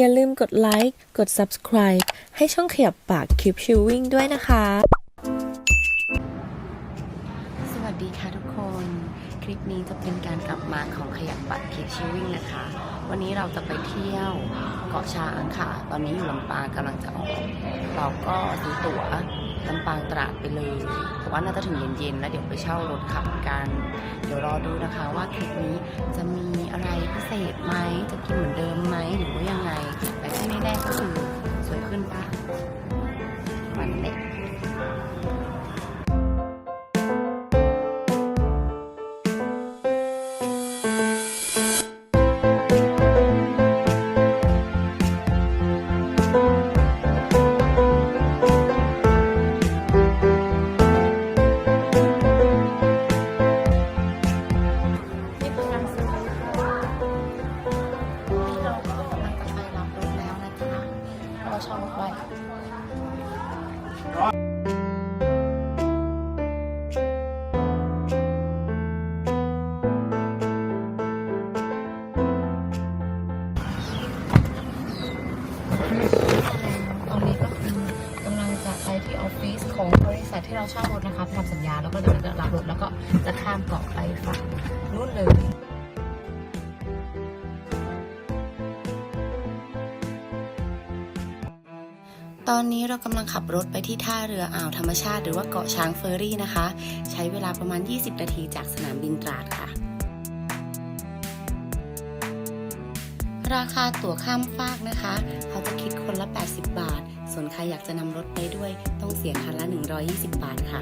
อย่าลืมกดไลค์ กด subscribe ให้ช่องขยับปาก Keep Chewing ด้วยนะคะ สวัสดีค่ะทุกคน คลิปนี้จะเป็นการกลับมาของขยับบัตรคิดชิวิ่งนะคะ วันนี้เราจะไปเที่ยวเกาะช้างค่ะ ตอนนี้อยู่ลำปางกำลังจะออก เราก็ซื้อตั๋วลำปางตราดไปเลยแต่ว่าน่าจะถึงเย็นๆ แล้วเดี๋ยวไปเช่ารถขับกัน เดี๋ยวรอดูนะคะว่าคลิปนี้จะมีอะไรพิเศษไหม จะกินเหมือนเดิม แเราช่ารถไว้ตอนนี้ก็คือกำลังจะไปที่ออฟฟิศของบริษัทที่เราเช่ารถนะคะทำสัญญาแล้วก็เดี๋ยวเราจะรับรถแล้วก็จะข้ามเกาะไปฝั่งนู่นเลย ตอนนี้เรากำลังขับรถไปที่ท่าเรืออ่าวธรรมชาติ หรือว่าเกาะช้างเฟอร์รี่นะคะ ใช้เวลาประมาณ 20 นาทีจากสนามบินตราดค่ะ ราคาตั๋วข้ามฟากนะคะ เขาจะคิดคนละ 80 บาท ส่วนใครอยากจะนำรถไปด้วย ต้องเสียคันละ 120 บาทค่ะ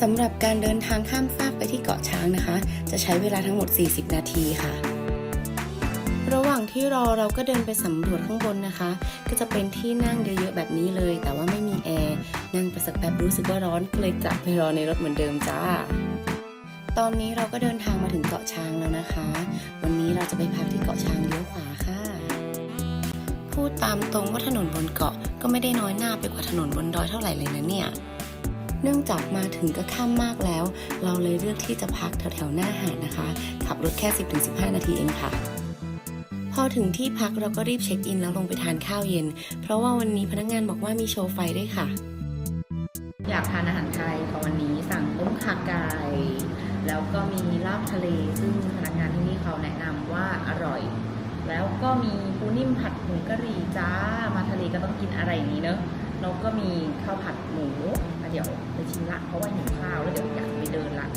สำหรับการเดินทางข้ามฟากไปที่เกาะช้างนะคะ จะใช้เวลาทั้งหมด 40 นาทีค่ะ ที่รอเราก็เดินไปสำรวจข้างบนนะคะ ก็จะเป็นที่นั่งเยอะๆแบบนี้เลย แต่ว่าไม่มีแอร์นั่งไปสักแป๊บรู้สึกว่าร้อนก็เลยกลับไปรอในรถเหมือนเดิมจ้า ตอนนี้เราก็เดินทางมาถึงเกาะช้างแล้วนะคะ วันนี้เราจะไปพักที่เกาะช้างเลี้ยวขวาค่ะ พูดตามตรงว่าถนนบนเกาะก็ไม่ได้น้อยหน้าไปกว่าถนนบนดอยเท่าไหร่เลยนะเนี่ยเนื่องจากมาถึงก็ค่ำมากแล้ว เราเลยเลือกที่จะพักแถวๆหน้าหาดนะคะ ขับรถแค่ 10-15 นาทีเองค่ะ พอถึงที่พักเราก็รีบเช็คอินแล้วลงไปทานข้าวเย็น เพราะว่าวันนี้พนักงานบอกว่ามีโชว์ไฟด้วยค่ะ อยากทานอาหารไทยค่ะวันนี้สั่งต้มขาไก่แล้วก็มีลาบทะเลซึ่งพนักงานที่นี่เขาแนะนำว่าอร่อย แล้วก็มีปูนิ่มผัดผงกะหรี่จ้ามาทะเลก็ต้องกินอะไรอย่างนี้เนอะแล้วก็มีข้าวผัดหมูเดี๋ยวไปชิมละเพราะว่าหิวข้าวแล้วเดี๋ยวอยากไปเดินละ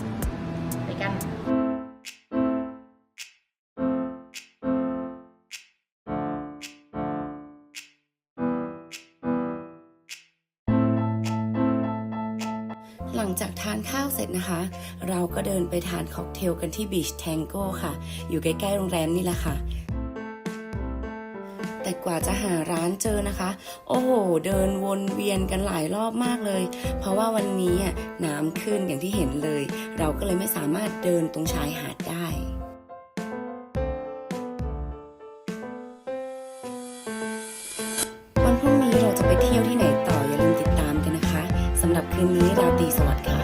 ไปกัน หลังจากทานข้าวเสร็จนะคะ เราก็เดินไปทานค็อกเทลกันที่บีชแทงโก้ค่ะ อยู่ใกล้ๆโรงแรมนี่แหละค่ะ แต่กว่าจะหาร้านเจอนะคะ โอ้โห เดินวนเวียนกันหลายรอบมากเลย เพราะว่าวันนี้อะน้ำขึ้นอย่างที่เห็นเลย เราก็เลยไม่สามารถเดินตรงชายหาดได้ คืนนี้ราตรีสวัสดิ์ค่ะ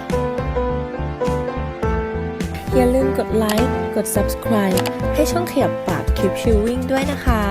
อย่าลืมกดไลค์ กด subscribe ให้ช่องขยับปากคลิปชิวิ่งด้วยนะคะ